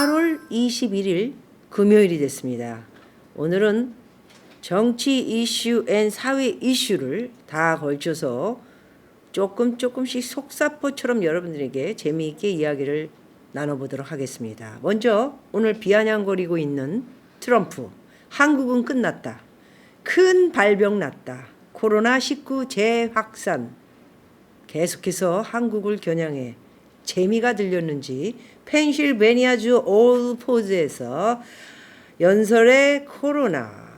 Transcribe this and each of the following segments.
21일 금요일이 됐습니다. 오늘은 정치 이슈 앤 사회 이슈를 다 걸쳐서 조금 조금씩 속사포처럼 여러분들에게 재미있게 이야기를 나눠보도록 하겠습니다. 먼저 오늘 비아냥거리고 있는 트럼프. 한국은 끝났다. 큰 발병 났다. 코로나19 재확산. 계속해서 한국을 겨냥해 재미가 들렸는지 펜실베니아주 올포즈에서 연설의 코로나.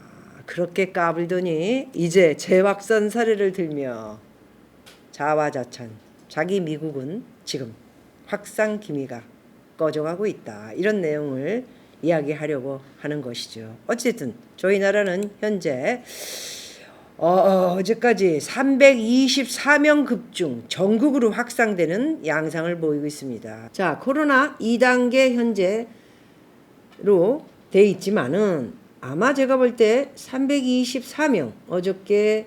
그렇게 까불더니 이제 재확산 사례를 들며 자화자찬. 자기 미국은 지금 확산 기미가 꺼져가고 있다. 이런 내용을 이야기하려고 하는 것이죠. 어쨌든 저희 나라는 현재 어, 어, 어제까지 324명 급중 전국으로 확산되는 양상을 보이고 있습니다. 자, 코로나 2단계 현재로 돼 있지만은 아마 제가 볼 때 324명 어저께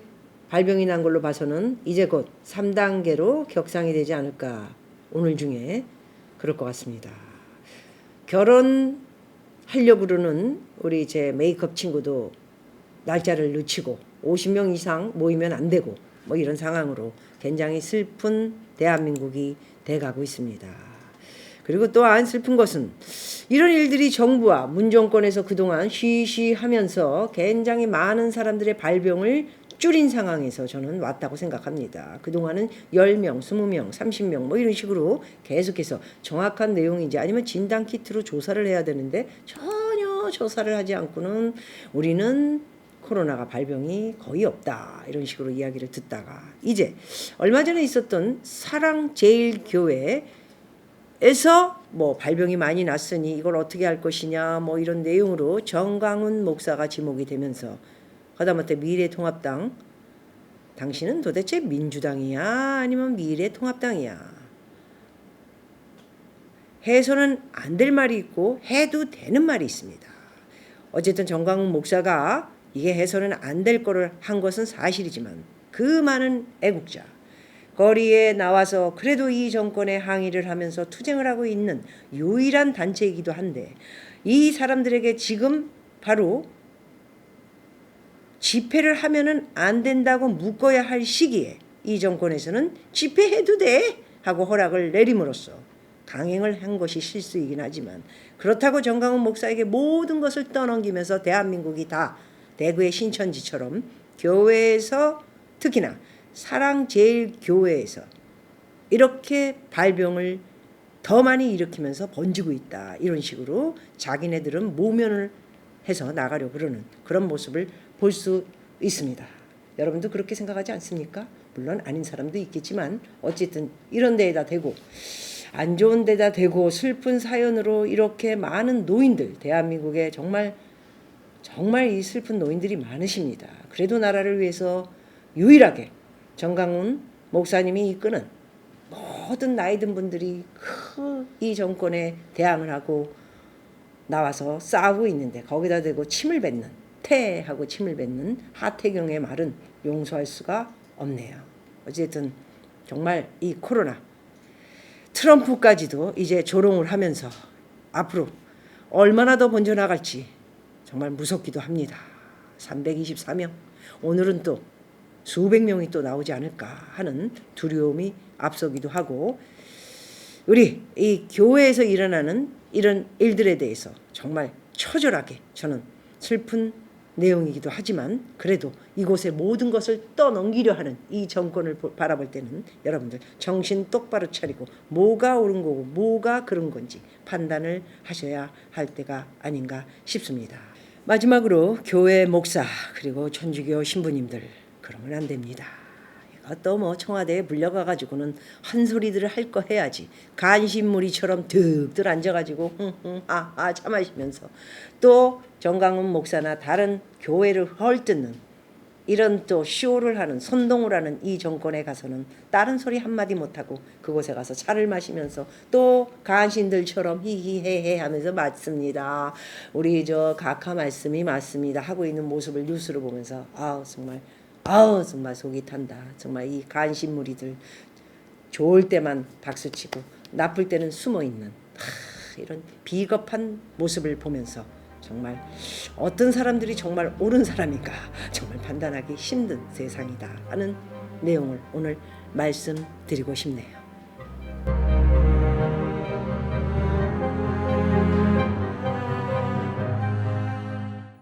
발병이 난 걸로 봐서는 이제 곧 3단계로 격상이 되지 않을까 오늘 중에 그럴 것 같습니다. 결혼 하려고 그러는 우리 제 메이크업 친구도 날짜를 늦추고 50명 이상 모이면 안 되고 뭐 이런 상황으로 굉장히 슬픈 대한민국이 돼가고 있습니다. 그리고 또한 슬픈 것은 이런 일들이 정부와 문정권에서 그동안 쉬쉬하면서 굉장히 많은 사람들의 발병을 줄인 상황에서 저는 왔다고 생각합니다. 그동안은 10명, 20명, 30명 뭐 이런 식으로 계속해서 정확한 내용인지 아니면 진단 키트로 조사를 해야 되는데 전혀 조사를 하지 않고는 우리는 코로나가 발병이 거의 없다. 이런 식으로 이야기를 듣다가 이제 얼마 전에 있었던 사랑제일교회에서 뭐 발병이 많이 났으니 이걸 어떻게 할 것이냐 뭐 이런 내용으로 정강훈 목사가 지목이 되면서 하다못해 미래통합당 당신은 도대체 민주당이야? 아니면 미래통합당이야? 해서는 안 될 말이 있고 해도 되는 말이 있습니다. 어쨌든 정강훈 목사가 이게 해서는 안 될 거를 한 것은 사실이지만 그 많은 애국자 거리에 나와서 그래도 이 정권에 항의를 하면서 투쟁을 하고 있는 유일한 단체이기도 한데 이 사람들에게 지금 바로 집회를 하면은 안 된다고 묶어야 할 시기에 이 정권에서는 집회해도 돼! 하고 허락을 내림으로써 강행을 한 것이 실수이긴 하지만 그렇다고 정강훈 목사에게 모든 것을 떠넘기면서 대한민국이 다 대구의 신천지처럼 교회에서 특히나 사랑제일교회에서 이렇게 발병을 더 많이 일으키면서 번지고 있다. 이런 식으로 자기네들은 모면을 해서 나가려 그러는 그런 모습을 볼 수 있습니다. 여러분도 그렇게 생각하지 않습니까? 물론 아닌 사람도 있겠지만 어쨌든 이런 데에다 대고 안 좋은 데다 대고 슬픈 사연으로 이렇게 많은 노인들 대한민국에 정말 정말 이 슬픈 노인들이 많으십니다. 그래도 나라를 위해서 유일하게 정강훈 목사님이 이끄는 모든 나이 든 분들이 그 이 정권에 대항을 하고 나와서 싸우고 있는데 거기다 대고 침을 뱉는 태하고 침을 뱉는 하태경의 말은 용서할 수가 없네요. 어쨌든 정말 이 코로나 트럼프까지도 이제 조롱을 하면서 앞으로 얼마나 더 번져나갈지 정말 무섭기도 합니다. 324명. 오늘은 또 수백 명이 또 나오지 않을까 하는 두려움이 앞서기도 하고 우리 이 교회에서 일어나는 이런 일들에 대해서 정말 처절하게 저는 슬픈 내용이기도 하지만 그래도 이곳의 모든 것을 떠넘기려 하는 이 정권을 바라볼 때는 여러분들 정신 똑바로 차리고 뭐가 옳은 거고 뭐가 그런 건지 판단을 하셔야 할 때가 아닌가 싶습니다. 마지막으로 교회 목사 그리고 천주교 신부님들 그러면 안 됩니다. 이것도 뭐 청와대에 불려가 가지고는 한 소리들을 할 거 해야지 간신무리처럼 득들 앉아가지고 아아 참아시면서 또 정강훈 목사나 다른 교회를 헐뜯는 이런 또 쇼를 하는 선동을 하는 이 정권에 가서는 다른 소리 한마디 못하고 그곳에 가서 차를 마시면서 또 간신들처럼 히히헤헤 하면서 맞습니다. 우리 저 각하 말씀이 맞습니다 하고 있는 모습을 뉴스로 보면서 아우 정말 아우 정말 속이 탄다. 정말 이 간신무리들 좋을 때만 박수치고 나쁠 때는 숨어 있는 이런 비겁한 모습을 보면서 정말 어떤 사람들이 정말 옳은 사람인가 정말 판단하기 힘든 세상이다 하는 내용을 오늘 말씀드리고 싶네요.